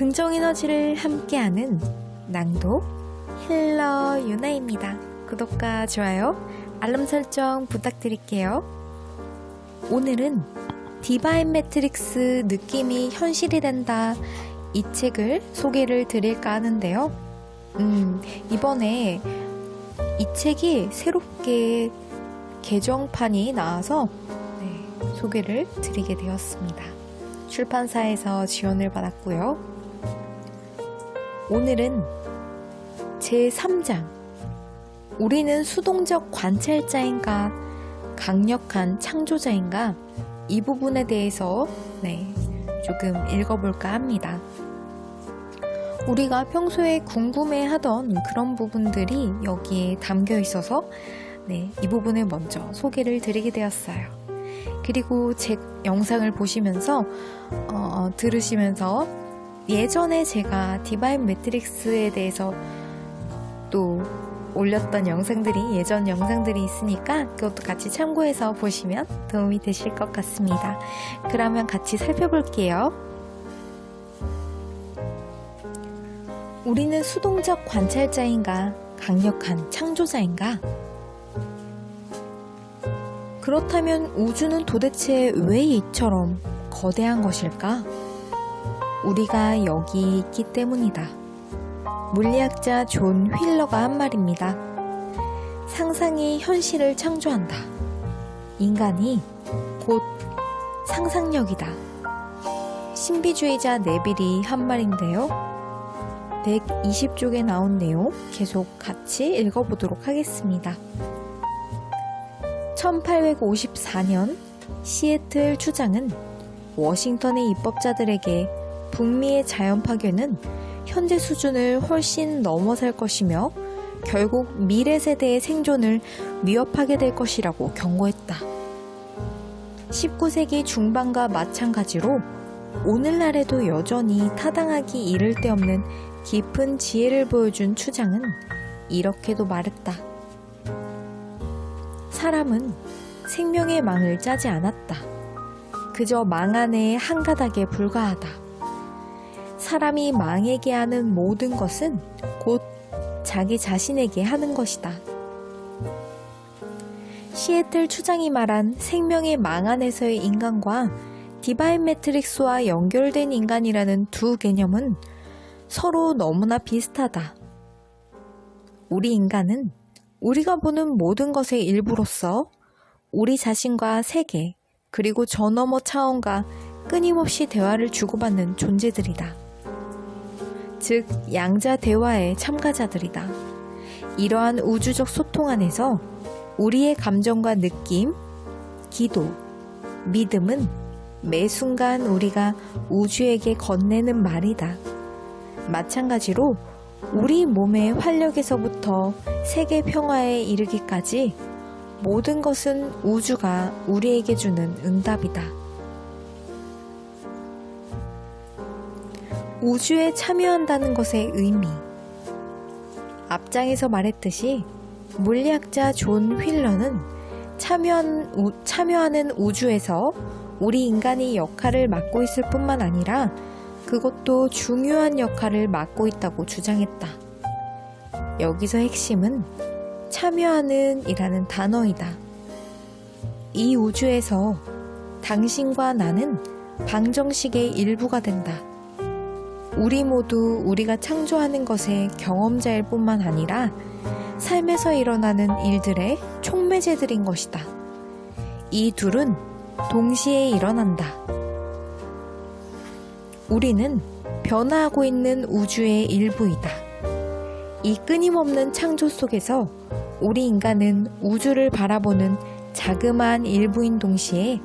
긍정 에너지를 함께하는 낭독 힐러 유나입니다. 구독과 좋아요, 알람 설정 부탁드릴게요. 오늘은 디바인 매트릭스 느낌이 현실이 된다 이 책을 소개를 드릴까 하는데요. 음, 이번에 이 책이 새롭게 개정판이 나와서 네, 소개를 드리게 되었습니다. 출판사에서 지원을 받았고요. 오늘은 제3장. 우리는 수동적 관찰자인가, 강력한 창조자인가, 이 부분에 대해서 네, 조금 읽어볼까 합니다. 우리가 평소에 궁금해 하던 그런 부분들이 여기에 담겨 있어서 네, 이 부분을 먼저 소개를 드리게 되었어요. 그리고 제 영상을 보시면서 어, 들으시면서 예전에 제가 디바인 매트릭스에 대해서 또 올렸던 영상들이 예전 영상들이 있으니까 그것도 같이 참고해서 보시면 도움이 되실 것 같습니다. 그러면 같이 살펴볼게요. 우리는 수동적 관찰자인가 강력한 창조자인가? 그렇다면 우주는 도대체 왜 이처럼 거대한 것일까? 우리가 여기 있기 때문이다. 물리학자 존 휠러가 한 말입니다. 상상이 현실을 창조한다. 인간이 곧 상상력이다. 신비주의자 네빌이 한 말인데요. 120쪽에 나온 내용 계속 같이 읽어보도록 하겠습니다. 1854년 시애틀 추장은 워싱턴의 입법자들에게 북미의 자연 파괴는 현재 수준을 훨씬 넘어설 것이며 결국 미래 세대의 생존을 위협하게 될 것이라고 경고했다. 19세기 중반과 마찬가지로 오늘날에도 여전히 타당하기 이를 데 없는 깊은 지혜를 보여준 추장은 이렇게도 말했다. 사람은 생명의 망을 짜지 않았다. 그저 망 안의 한 가닥에 불과하다. 사람이 망에게 하는 모든 것은 곧 자기 자신에게 하는 것이다. 시애틀 추장이 말한 생명의 망 안에서의 인간과 디바인 매트릭스와 연결된 인간이라는 두 개념은 서로 너무나 비슷하다. 우리 인간은 우리가 보는 모든 것의 일부로서 우리 자신과 세계, 그리고 저 너머 차원과 끊임없이 대화를 주고받는 존재들이다. 즉, 양자 대화의 참가자들이다. 이러한 우주적 소통 안에서 우리의 감정과 느낌, 기도, 믿음은 매 순간 우리가 우주에게 건네는 말이다. 마찬가지로 우리 몸의 활력에서부터 세계 평화에 이르기까지 모든 것은 우주가 우리에게 주는 응답이다. 우주에 참여한다는 것의 의미. 앞장에서 말했듯이 물리학자 존 휠러는 참여한, 우, 참여하는 우주에서 우리 인간이 역할을 맡고 있을 뿐만 아니라 그것도 중요한 역할을 맡고 있다고 주장했다. 여기서 핵심은 참여하는 이라는 단어이다. 이 우주에서 당신과 나는 방정식의 일부가 된다. 우리 모두 우리가 창조하는 것의 경험자일 뿐만 아니라 삶에서 일어나는 일들의 촉매제들인 것이다. 이 둘은 동시에 일어난다. 우리는 변화하고 있는 우주의 일부이다. 이 끊임없는 창조 속에서 우리 인간은 우주를 바라보는 자그마한 일부인 동시에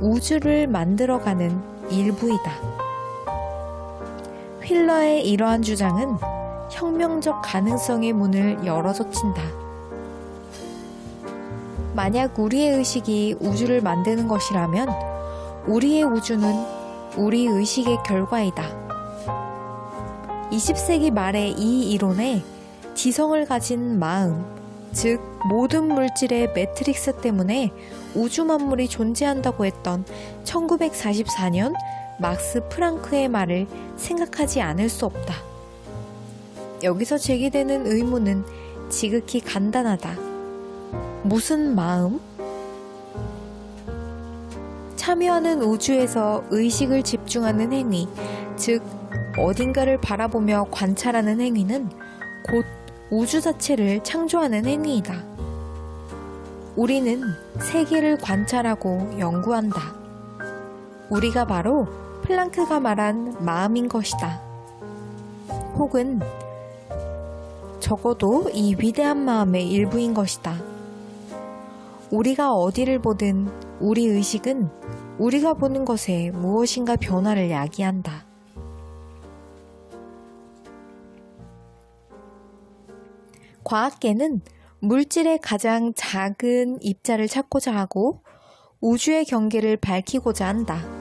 우주를 만들어가는 일부이다. 휠러의 이러한 주장은 혁명적 가능성의 문을 열어젖힌다. 만약 우리의 의식이 우주를 만드는 것이라면 우리의 우주는 우리 의식의 결과이다. 20세기 말의 이 이론에 지성을 가진 마음, 즉 모든 물질의 매트릭스 때문에 우주 만물이 존재한다고 했던 1944년 막스 프랑크의 말을 생각하지 않을 수 없다. 여기서 제기되는 의문은 지극히 간단하다. 무슨 마음? 참여하는 우주에서 의식을 집중하는 행위, 즉, 어딘가를 바라보며 관찰하는 행위는 곧 우주 자체를 창조하는 행위이다. 우리는 세계를 관찰하고 연구한다. 우리가 바로 플랑크가 말한 마음인 것이다. 혹은 적어도 이 위대한 마음의 일부인 것이다. 우리가 어디를 보든 우리 의식은 우리가 보는 것에 무엇인가 변화를 야기한다. 과학계는 물질의 가장 작은 입자를 찾고자 하고 우주의 경계를 밝히고자 한다.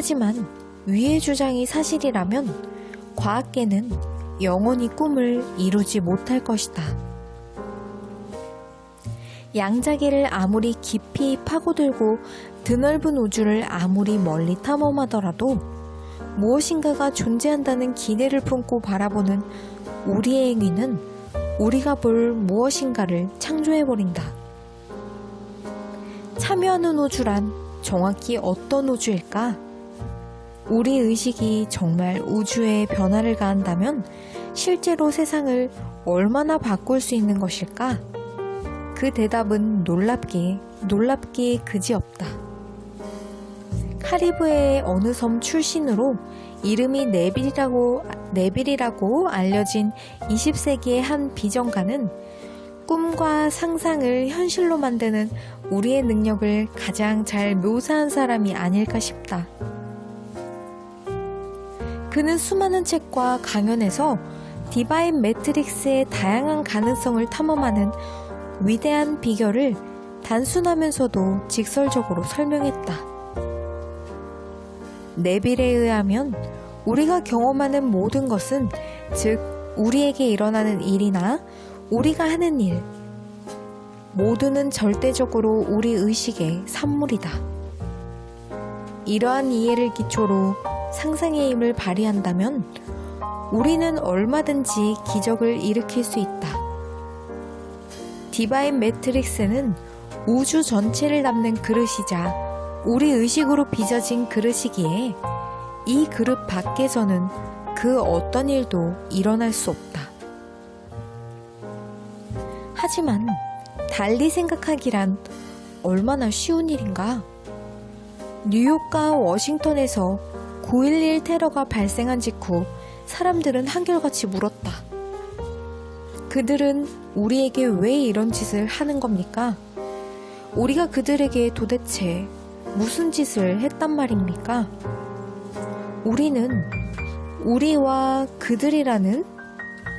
하지만 위의 주장이 사실이라면 과학계는 영원히 꿈을 이루지 못할 것이다. 양자계를 아무리 깊이 파고들고 드넓은 우주를 아무리 멀리 탐험하더라도 무엇인가가 존재한다는 기대를 품고 바라보는 우리의 행위는 우리가 볼 무엇인가를 창조해버린다. 참여하는 우주란 정확히 어떤 우주일까? 우리 의식이 정말 우주에 변화를 가한다면 실제로 세상을 얼마나 바꿀 수 있는 것일까? 그 대답은 놀랍게, 놀랍게 그지없다. 카리브해의 어느 섬 출신으로 이름이 네빌이라고, 네빌이라고 알려진 20세기의 한 비전가는 꿈과 상상을 현실로 만드는 우리의 능력을 가장 잘 묘사한 사람이 아닐까 싶다. 그는 수많은 책과 강연에서 디바인 매트릭스의 다양한 가능성을 탐험하는 위대한 비결을 단순하면서도 직설적으로 설명했다. 네빌에 의하면 우리가 경험하는 모든 것은 즉 우리에게 일어나는 일이나 우리가 하는 일 모두는 절대적으로 우리 의식의 산물이다. 이러한 이해를 기초로 상상의 힘을 발휘한다면 우리는 얼마든지 기적을 일으킬 수 있다. 디바인 매트릭스는 우주 전체를 담는 그릇이자 우리 의식으로 빚어진 그릇이기에 이 그릇 밖에서는 그 어떤 일도 일어날 수 없다. 하지만 달리 생각하기란 얼마나 쉬운 일인가? 뉴욕과 워싱턴에서 9.11 테러가 발생한 직후 사람들은 한결같이 물었다. 그들은 우리에게 왜 이런 짓을 하는 겁니까? 우리가 그들에게 도대체 무슨 짓을 했단 말입니까? 우리는 우리와 그들이라는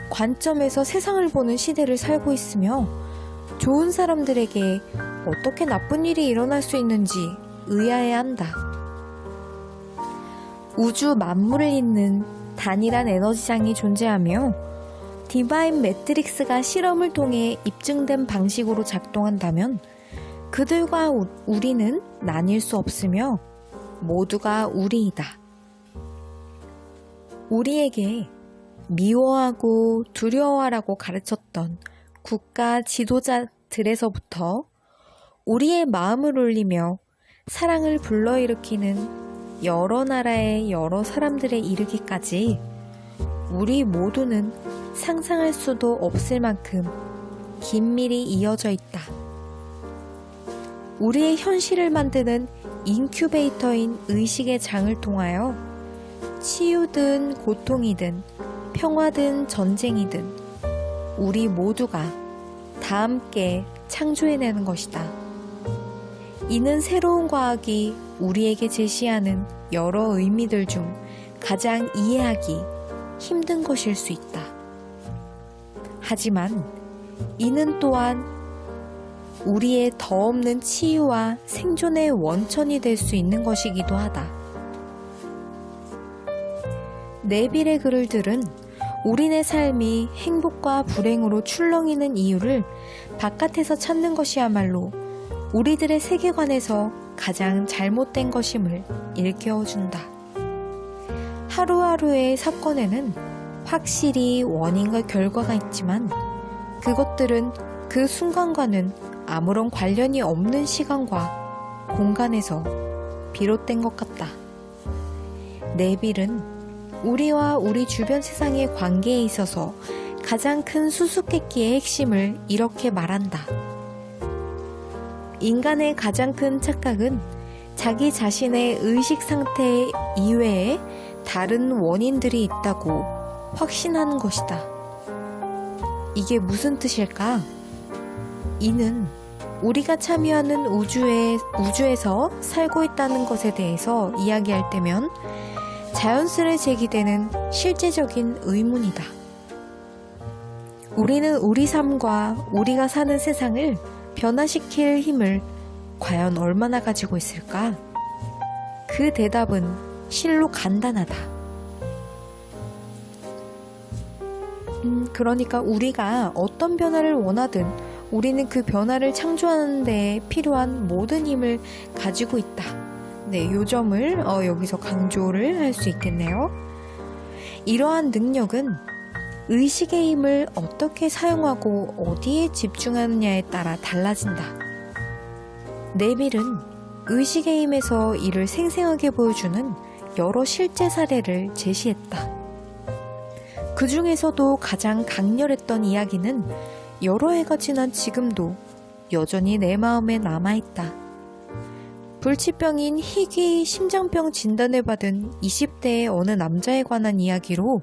관점에서 세상을 보는 시대를 살고 있으며 좋은 사람들에게 어떻게 나쁜 일이 일어날 수 있는지 의아해 한다. 우주 만물을 잇는 단일한 에너지장이 존재하며 디바인 매트릭스가 실험을 통해 입증된 방식으로 작동한다면 그들과 우, 우리는 나뉠 수 없으며 모두가 우리이다. 우리에게 미워하고 두려워하라고 가르쳤던 국가 지도자들에서부터 우리의 마음을 울리며 사랑을 불러일으키는 여러 나라의 여러 사람들에 이르기까지 우리 모두는 상상할 수도 없을 만큼 긴밀히 이어져 있다. 우리의 현실을 만드는 인큐베이터인 의식의 장을 통하여 치유든 고통이든 평화든 전쟁이든 우리 모두가 다 함께 창조해내는 것이다. 이는 새로운 과학이 우리에게 제시하는 여러 의미들 중 가장 이해하기 힘든 것일 수 있다. 하지만 이는 또한 우리의 더 없는 치유와 생존의 원천이 될 수 있는 것이기도 하다. 네빌의 글을 들은 우리네 삶이 행복과 불행으로 출렁이는 이유를 바깥에서 찾는 것이야말로 우리들의 세계관에서 가장 잘못된 것임을 일깨워준다. 하루하루의 사건에는 확실히 원인과 결과가 있지만 그것들은 그 순간과는 아무런 관련이 없는 시간과 공간에서 비롯된 것 같다. 네빌은 우리와 우리 주변 세상의 관계에 있어서 가장 큰 수수께끼의 핵심을 이렇게 말한다. 인간의 가장 큰 착각은 자기 자신의 의식 상태 이외에 다른 원인들이 있다고 확신하는 것이다. 이게 무슨 뜻일까? 이는 우리가 참여하는 우주에, 우주에서 살고 있다는 것에 대해서 이야기할 때면 자연스레 제기되는 실제적인 의문이다. 우리는 우리 삶과 우리가 사는 세상을 변화시킬 힘을 과연 얼마나 가지고 있을까? 그 대답은 실로 간단하다. 음, 그러니까 우리가 어떤 변화를 원하든 우리는 그 변화를 창조하는 데 필요한 모든 힘을 가지고 있다. 네, 요 점을 어, 여기서 강조를 할 수 있겠네요. 이러한 능력은 의식의 힘을 어떻게 사용하고 어디에 집중하느냐에 따라 달라진다. 네빌은 의식의 힘에서 이를 생생하게 보여주는 여러 실제 사례를 제시했다. 그 중에서도 가장 강렬했던 이야기는 여러 해가 지난 지금도 여전히 내 마음에 남아있다. 불치병인 희귀 심장병 진단을 받은 20대의 어느 남자에 관한 이야기로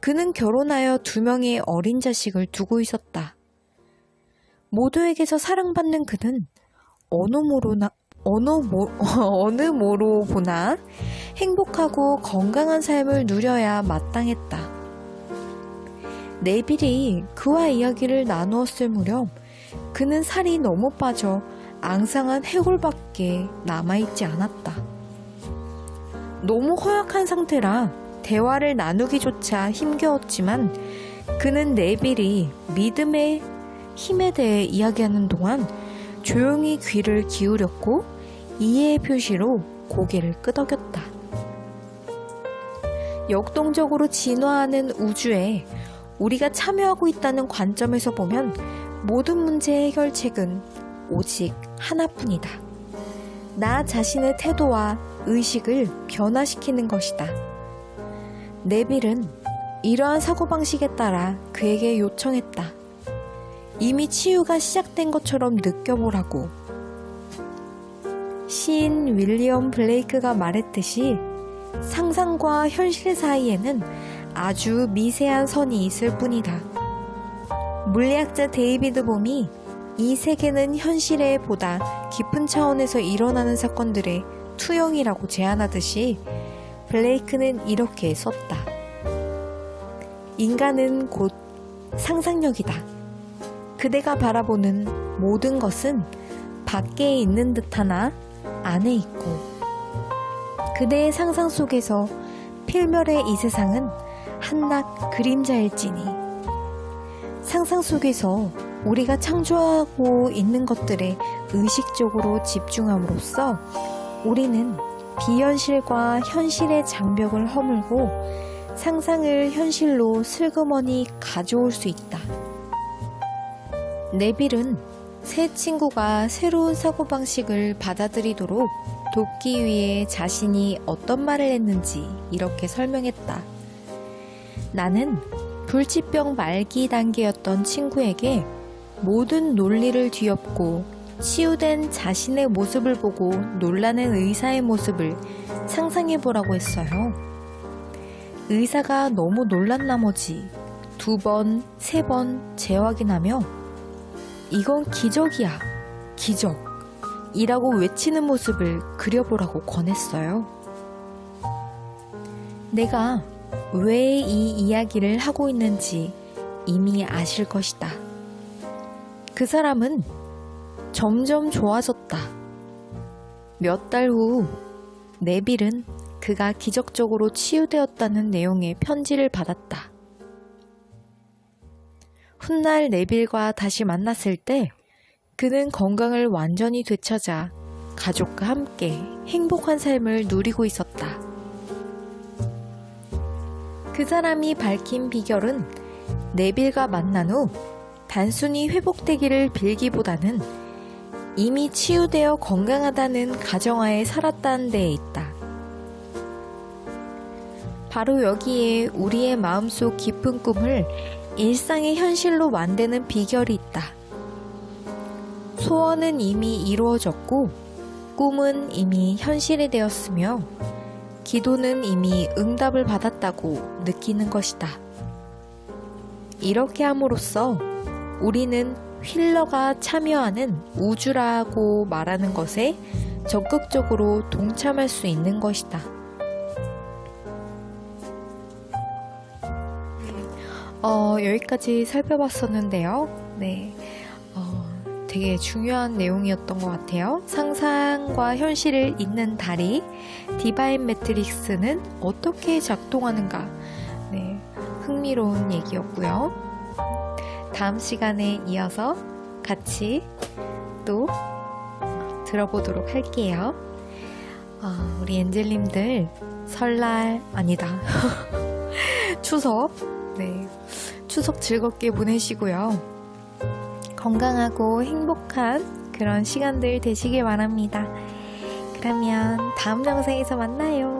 그는 결혼하여 두 명의 어린 자식을 두고 있었다. 모두에게서 사랑받는 그는 어느 모로나 어느 모, 어느 모로 보나 행복하고 건강한 삶을 누려야 마땅했다. 네빌이 그와 이야기를 나누었을 무렵 그는 살이 너무 빠져 앙상한 해골밖에 남아있지 않았다. 너무 허약한 상태라 대화를 나누기조차 힘겨웠지만 그는 네빌이 믿음의 힘에 대해 이야기하는 동안 조용히 귀를 기울였고 이해의 표시로 고개를 끄덕였다. 역동적으로 진화하는 우주에 우리가 참여하고 있다는 관점에서 보면 모든 문제의 해결책은 오직 하나뿐이다. 나 자신의 태도와 의식을 변화시키는 것이다. 네빌은 이러한 사고방식에 따라 그에게 요청했다. 이미 치유가 시작된 것처럼 느껴보라고. 시인 윌리엄 블레이크가 말했듯이 상상과 현실 사이에는 아주 미세한 선이 있을 뿐이다. 물리학자 데이비드 봄이 이 세계는 현실에 보다 깊은 차원에서 일어나는 사건들의 투영이라고 제안하듯이 블레이크는 이렇게 썼다. 인간은 곧 상상력이다. 그대가 바라보는 모든 것은 밖에 있는 듯하나 안에 있고 그대의 상상 속에서 필멸의 이 세상은 한낱 그림자일지니 상상 속에서 우리가 창조하고 있는 것들에 의식적으로 집중함으로써 우리는 비현실과 현실의 장벽을 허물고 상상을 현실로 슬그머니 가져올 수 있다. 네빌은 새 친구가 새로운 사고방식을 받아들이도록 돕기 위해 자신이 어떤 말을 했는지 이렇게 설명했다. 나는 불치병 말기 단계였던 친구에게 모든 논리를 뒤엎고 치유된 자신의 모습을 보고 놀라는 의사의 모습을 상상해 보라고 했어요. 의사가 너무 놀란 나머지 두 번, 세 번 재확인하며 이건 기적이야, 기적 이라고 외치는 모습을 그려보라고 권했어요. 내가 왜 이 이야기를 하고 있는지 이미 아실 것이다. 그 사람은 점점 좋아졌다. 몇 달 후 네빌은 그가 기적적으로 치유되었다는 내용의 편지를 받았다. 훗날 네빌과 다시 만났을 때 그는 건강을 완전히 되찾아 가족과 함께 행복한 삶을 누리고 있었다. 그 사람이 밝힌 비결은 네빌과 만난 후 단순히 회복되기를 빌기보다는 이미 치유되어 건강하다는 가정하에 살았다는 데에 있다. 바로 여기에 우리의 마음속 깊은 꿈을 일상의 현실로 만드는 비결이 있다. 소원은 이미 이루어졌고, 꿈은 이미 현실이 되었으며, 기도는 이미 응답을 받았다고 느끼는 것이다. 이렇게 함으로써 우리는 힐러가 참여하는 우주라고 말하는 것에 적극적으로 동참할 수 있는 것이다. 어, 여기까지 살펴봤었는데요. 네. 어, 되게 중요한 내용이었던 것 같아요. 상상과 현실을 잇는 다리, 디바인 매트릭스는 어떻게 작동하는가. 네. 흥미로운 얘기였고요. 다음 시간에 이어서 같이 또 들어보도록 할게요. 어, 우리 엔젤님들 설날 아니다. 추석 네. 추석 즐겁게 보내시고요. 건강하고 행복한 그런 시간들 되시길 바랍니다. 그러면 다음 영상에서 만나요.